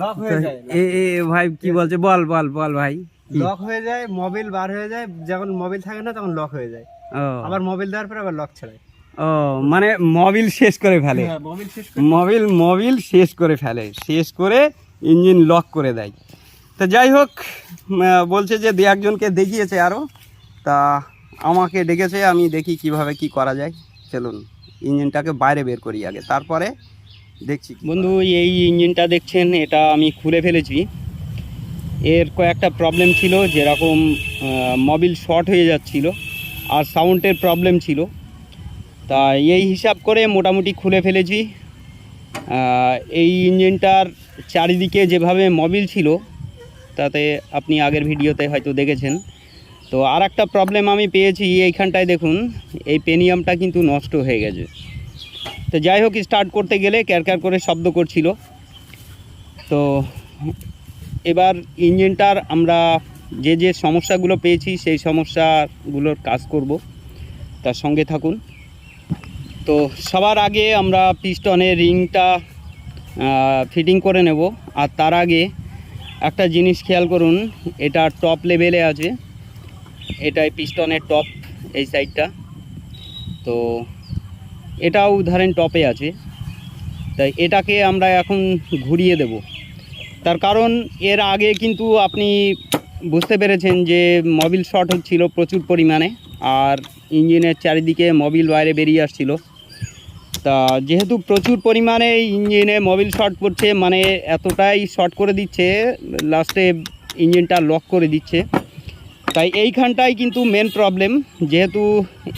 Lock হয়ে যায় এ এ ভাই কি বলছে? বল বল বল ভাই। লক হয়ে যায় মোবিল বার হয়ে যায় যখন মোবিল থাকে না তখন লক হয়ে যায়। আবার মোবিল দেওয়ার পরে আবার লক ছাড়ায়। ও মানে মোবিল শেষ করে ফেলে। হ্যাঁ মোবিল মোবিল মোবিল শেষ করে ফেলে। শেষ করে ইঞ্জিন লক করে দেয়। তো যাই হোক বলছে যে দু একজনকে দেখিয়েছে আরও তা আমাকে ডেকেছে আমি দেখি কীভাবে কি করা যায়। চলুন ইঞ্জিনটাকে বাইরে বের করি আগে। তারপরে দেখছি বন্ধু এই ইঞ্জিনটা দেখছেন এটা আমি খুলে ফেলেছি। এর কয়েকটা প্রবলেম ছিল যেরকম মোবিল শর্ট হয়ে যাচ্ছিল আর সাউন্ডের প্রবলেম ছিল। তা এই হিসাব করে মোটামুটি খুলে ফেলেছি। এই ইঞ্জিনটার চারিদিকে যেভাবে মোবিল ছিল তাতে আপনি আগের ভিডিওতে হয়তো দেখেছেন। তো আর একটা প্রবলেম আমি পেয়েছি এইখানটায় দেখুন এই পেনিয়ামটা কিন্তু নষ্ট হয়ে গেছে। তো যাই হোক স্টার্ট করতে গেলে ক্যার ক্যারক্যার করে শব্দ করছিল। তো এবার ইঞ্জিনটার আমরা যে যে সমস্যাগুলো পেয়েছি, সেই সমস্যাগুলোর কাজ করব। তার সঙ্গে থাকুন। তো সবার আগে আমরা পিস্টনের রিংটা ফিটিং করে নেব। আর তার আগে একটা জিনিস খেয়াল করুন, এটা টপ লেভেলে আছে। এটাই পিস্টনের টপ এই সাইডটা তো এটাও ধরেন টপে আছে। তাই এটাকে আমরা এখন ঘুরিয়ে দেব। তার কারণ এর আগে কিন্তু আপনি বুঝতে পেরেছেন যে মোবিল শর্ট হচ্ছিল প্রচুর পরিমাণে আর ইঞ্জিনের চারিদিকে মোবিল বাইরে বেরিয়ে আসছিল। তা যেহেতু প্রচুর পরিমাণে ইঞ্জিনে মোবিল শর্ট পড়ছে মানে এতটাই শর্ট করে দিচ্ছে লাস্টে ইঞ্জিনটা লক করে দিচ্ছে। তাই এইখানটাই কিন্তু মেন প্রবলেম যেহেতু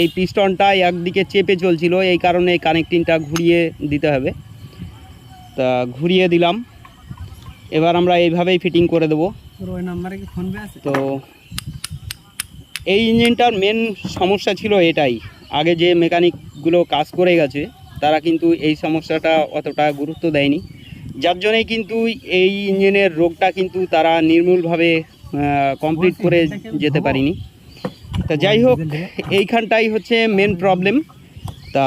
এই পিস্টনটা একদিকে চেপে চলছিল এই কারণে কানেক্টিংটা ঘুরিয়ে দিতে হবে। তা ঘুরিয়ে দিলাম। এবার আমরা এইভাবেই ফিটিং করে দেবো। তো এই ইঞ্জিনটার মেন সমস্যা ছিল এটাই। আগে যে মেকানিকগুলো কাজ করে গেছে তারা কিন্তু এই সমস্যাটা অতটা গুরুত্ব দেয়নি। যার জন্যই কিন্তু এই ইঞ্জিনের রোগটা কিন্তু তারা নির্মূলভাবে কমপ্লিট করে যেতে পারিনি। তা যাই হোক, এইখানটাই হচ্ছে মেন প্রবলেম তা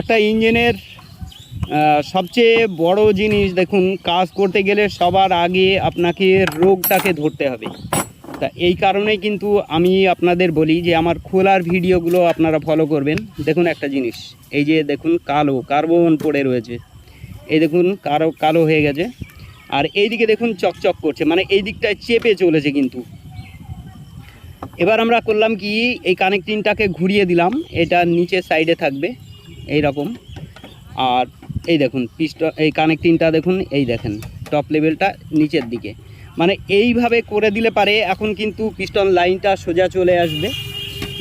একটা ইঞ্জিনের সবচেয়ে বড় জিনিস দেখুন, কাজ করতে গেলে সবার আগে আপনাকে রোগটাকে ধরতে হবে। তা এই কারণেই কিন্তু আমি আপনাদের বলি যে আমার খোলার ভিডিওগুলো আপনারা ফলো করবেন। দেখুন একটা জিনিস, এই যে দেখুন কালো কার্বন পড়ে রয়েছে। এই দেখুন কারও, কালো হয়ে গেছে। আর এইদিকে দেখুন চকচক করছে মানে এই দিকটায় চেপে চলেছে কিন্তু। এবার আমরা করলাম কি এই কানেক্টিংটাকে ঘুরিয়ে দিলাম এটা নিচে সাইডে থাকবে এই রকম আর এই দেখুন পিস্ট এই কানেক্টিংটা দেখুন এই দেখেন টপ লেভেলটা নিচের দিকে। মানে এইভাবে করে দিলে পারে এখন কিন্তু পিস্টন লাইনটা সোজা চলে আসবে।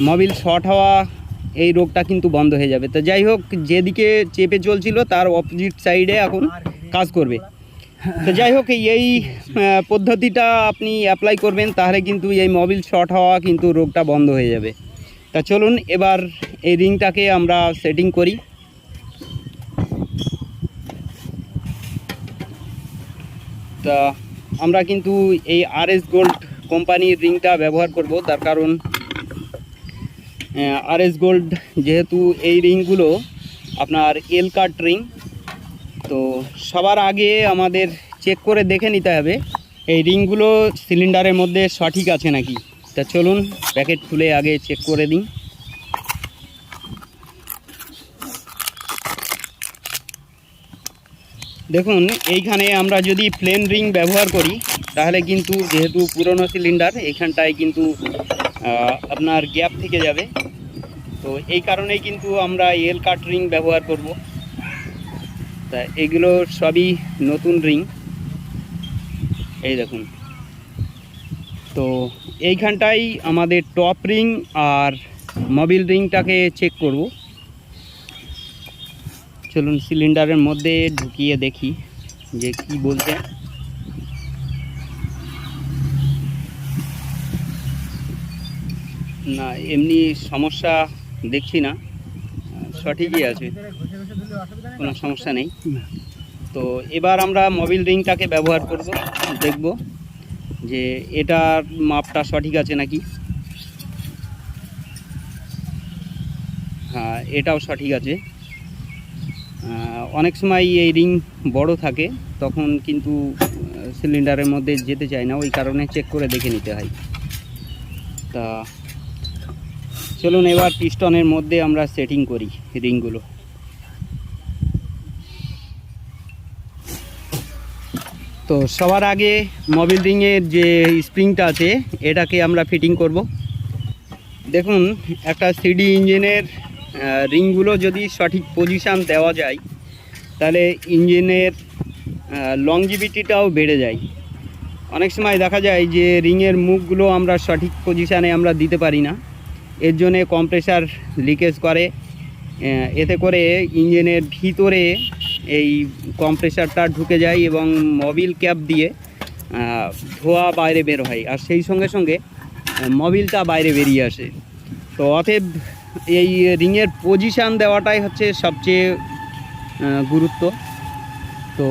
মোবিল শর্ট হওয়া এই রোগটা কিন্তু বন্ধ হয়ে যাবে। তো যাই হোক যেদিকে চেপে চলছিল তার অপোজিট সাইডে এখন কাজ করবে। তো যাই হোক, এই পদ্ধতিটা আপনি অ্যাপ্লাই করবেন, তাহলে কিন্তু এই মোবিল শর্ট হওয়া কিন্তু রোগটা বন্ধ হয়ে যাবে। তা চলুন, এবার এই রিংটাকে আমরা সেটিং করি। তা আমরা কিন্তু এই আর এস গোল্ড কোম্পানির রিংটা ব্যবহার করব, তার কারণ আর এস গোল্ড যেহেতু এই রিংগুলো আপনার এল কাট রিং তো সবার আগে আমাদের চেক করে দেখে নিতে হবে, এই রিংগুলো সিলিন্ডারের মধ্যে সঠিক আছে নাকি? তা চলুন প্যাকেট খুলে আগে চেক করে দিই। দেখুন, এইখানে আমরা যদি প্লেন রিং ব্যবহার করি, তাহলে কিন্তু যেহেতু পুরনো সিলিন্ডার এইখানটায় কিন্তু আপনার গ্যাপ থেকে যাবে। তো এই কারণেই কিন্তু আমরা এল কাট রিং ব্যবহার করব। তা এগুলো সবই নতুন রিং। এই দেখুন। তো এইখানটাই আমাদের টপ রিং আর মোবিল রিংটাকে চেক করব। চলুন সিলিন্ডারের মধ্যে ঢুকিয়ে দেখি যে কি বলছে। না, এমনি সমস্যা দেখছি না। সঠিকই আছে। কোনো সমস্যা নেই। তো এবার আমরা মোবিল রিংটাকে ব্যবহার করব। দেখব যে এটার মাপটা সঠিক আছে নাকি। হ্যাঁ এটাও সঠিক আছে। অনেক সময় এই রিং বড় থাকে তখন কিন্তু সিলিন্ডারের মধ্যে যেতে চায় না। ওই কারণে চেক করে দেখে নিতে হয়। তা চলুন এবার পিস্টনের মধ্যে আমরা সেটিং করি রিংগুলো। তো সবার আগে মোবিল রিংয়ের যে স্প্রিংটা আছে, এটাকে আমরা ফিটিং করব। দেখুন, একটা সিডি ইঞ্জিনের রিংগুলো যদি সঠিক পজিশান দেওয়া যায়, তাহলে ইঞ্জিনের লংজিভিটিটাও বেড়ে যায়। অনেক সময় দেখা যায় যে রিংয়ের মুখগুলো আমরা সঠিক পজিশানে আমরা দিতে পারি না। এর জন্যে কম্প্রেসার লিকেজ করে। এতে করে ইঞ্জিনের ভিতরে এই কম্প্রেসারটা ঢুকে যায় এবং মবিল ক্যাপ দিয়ে ধোঁয়া বাইরে বের হয়। আর সেই সঙ্গে সঙ্গে মবিলটা বাইরে বেরিয়ে আসে। তো অতএব এই রিংয়ের পজিশান দেওয়াটাই হচ্ছে সবচেয়ে গুরুত্ব। তো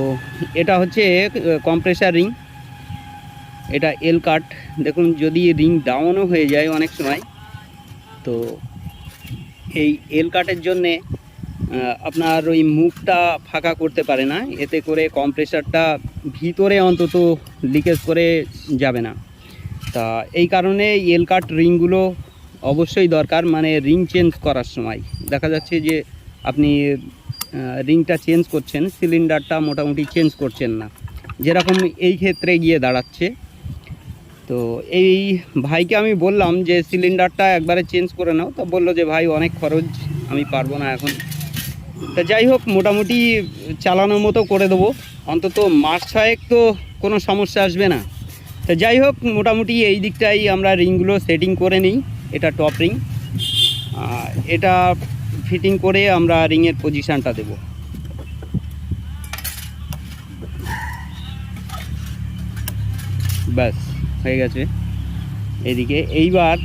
এটা হচ্ছে কম্প্রেসার রিং এটা এল কাট দেখুন, যদি রিং ডাউনও হয়ে যায় অনেক সময় তো এই এল কাটের জন্যে আপনার ওই মুখটা ফাঁকা করতে পারে না। এতে করে কম্প্রেসারটা ভিতরে অন্তত লিকেজ করে যাবে না। তা এই কারণে এল কাট রিংগুলো অবশ্যই দরকার মানে রিং চেঞ্জ করার সময়। দেখা যাচ্ছে যে আপনি রিংটা চেঞ্জ করছেন সিলিন্ডারটা মোটামুটি চেঞ্জ করছেন না। যেরকম এই ক্ষেত্রে গিয়ে দাঁড়াচ্ছে। তো এই ভাইকে আমি বললাম যে সিলিন্ডারটা একবারে চেঞ্জ করে নাও। তো বলল যে, ভাই, অনেক খরচ, আমি পারব না এখন। তা যাই হোক, মোটামুটি চালানোর মতো করে দেবো। অন্তত মাস ছয়েক তো কোনো সমস্যা আসবে না। তো যাই হোক, মোটামুটি এই দিকটাই আমরা রিংগুলো সেটিং করে নিই। এটা টপ রিং এটা ফিটিং করে আমরা রিংয়ের পজিশানটা দেব। ব্যাস। হয়ে গেছে। এদিকে এইবার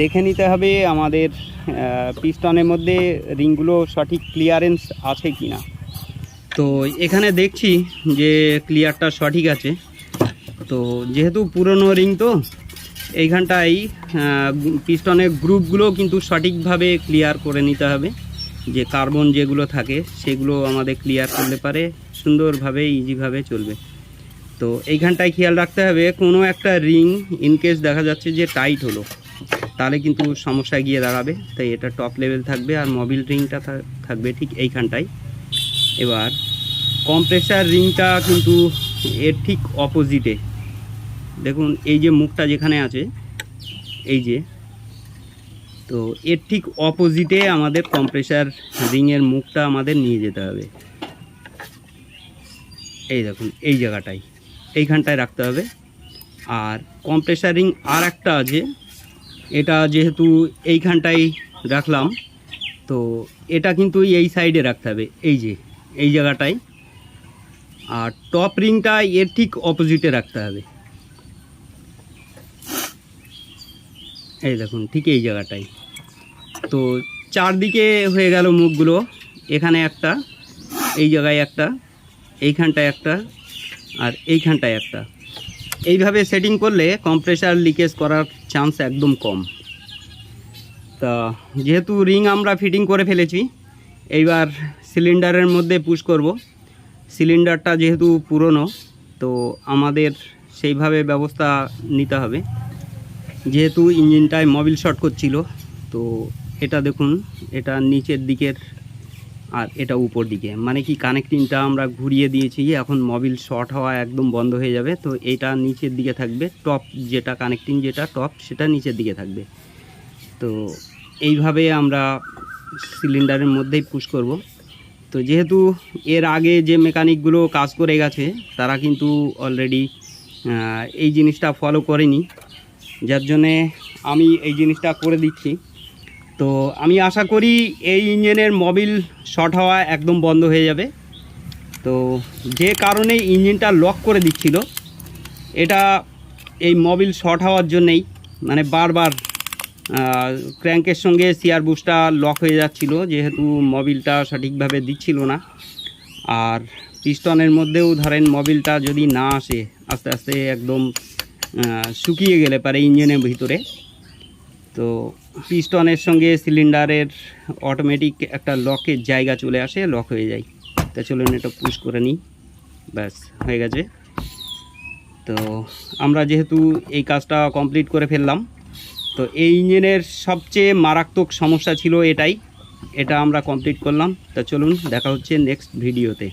দেখে নিতে হবে আমাদের পিস্টনের মধ্যে রিংগুলো সঠিক ক্লিয়ারেন্স আছে কি না তো এখানে দেখছি যে ক্লিয়ারটা সঠিক আছে। তো যেহেতু পুরনো রিং তো এইখানটায় পিস্টনের গ্রুপগুলো কিন্তু সঠিকভাবে ক্লিয়ার করে নিতে হবে। যে কার্বন যেগুলো থাকে, সেগুলো আমাদের ক্লিয়ার করলে পারে, সুন্দরভাবে ইজিভাবে চলবে। তো এইখানটায় খেয়াল রাখতে হবে, কোনো একটা রিং ইনকেস দেখা যাচ্ছে যে টাইট হলো, তাহলে কিন্তু সমস্যা গিয়ে দাঁড়াবে। তাই এটা টপ লেভেল থাকবে আর মোবিল রিংটা থাকবে ঠিক এইখানটায়। এবার কম্প্রেসার রিংটা কিন্তু এর ঠিক অপোজিটে দেখুন, এই যে মুখটা যেখানে আছে, এই যে, তো এর ঠিক অপোজিটে আমাদের কম্প্রেসার রিংয়ের মুখটা আমাদের নিয়ে যেতে হবে। এই দেখুন, এই জায়গাটায়। এইখানটায় রাখতে হবে। আর কম্প্রেসার আর একটা আছে, এটা যেহেতু এইখানটায় রাখলাম, তো এটা কিন্তু এই সাইডে রাখতে হবে, এই যে, এই জায়গাটায়। আর টপ রিংটা এর ঠিক অপোজিটে রাখতে হবে। এই দেখুন, ঠিক এই জায়গাটায়। তো চারদিকে হয়ে গেল মুখগুলো, এখানে একটা, এই জায়গায় একটা, এইখানটায় একটা আর এইখানটায় একটা। এইভাবে সেটিং করলে কম্প্রেসার লিকেজ করার চান্স একদম কম। তা যেহেতু রিং আমরা ফিটিং করে ফেলেছি, এইবার সিলিন্ডারের মধ্যে পুশ করব। সিলিন্ডারটা যেহেতু পুরনো, তো আমাদের সেইভাবে ব্যবস্থা নিতে হবে। যেহেতু ইঞ্জিনটায় মোবিল শর্ট করছিল, তো এটা দেখুন, এটা নিচের দিকের আর এটা উপর দিকে। মানে কি কানেক্টিংটা আমরা ঘুরিয়ে দিয়েছি এখন মোবিল শর্ট হওয়া একদম বন্ধ হয়ে যাবে, তো এটা নিচের দিকে থাকবে টপ যেটা কানেক্টিং যেটা টপ সেটা নিচের দিকে থাকবে। তো এইভাবে আমরা সিলিন্ডারের মধ্যেই পুশ করব। তো যেহেতু এর আগে যে মেকানিকগুলো কাজ করে গেছে, তারা কিন্তু অলরেডি এই জিনিসটা ফলো করেনি। যার জন্যে আমি এই জিনিসটা করে দিচ্ছি। তো আমি আশা করি এই ইঞ্জিনের মোবিল শর্ট হওয়া একদম বন্ধ হয়ে যাবে। তো যে কারণে ইঞ্জিনটা লক করে দিচ্ছিল, এটা এই মোবিল শর্ট হওয়ার জন্যেই মানে বারবার ক্র্যাঙ্কের সঙ্গে সিয়ার বুসটা লক হয়ে যাচ্ছিল, যেহেতু মোবিলটা সঠিকভাবে দিচ্ছিল না। আর পিস্টনের মধ্যেও ধরেন মোবিলটা যদি না আসে, আস্তে আস্তে একদম শুকিয়ে গেলে পারে ইঞ্জিনের ভিতরে। তো পিস্টনের সঙ্গে সিলিন্ডারের অটোমেটিক একটা লকের জায়গা চলে আসে লক হয়ে যায়। তা চলুন এটা পুশ করে নিই। ব্যাস, হয়ে গেছে। তো আমরা যেহেতু এই কাজটা কমপ্লিট করে ফেললাম, তো এই ইঞ্জিনের সবচেয়ে মারাত্মক সমস্যা ছিল এটাই। এটা আমরা কমপ্লিট করলাম। তা চলুন দেখা হচ্ছে নেক্সট ভিডিওতে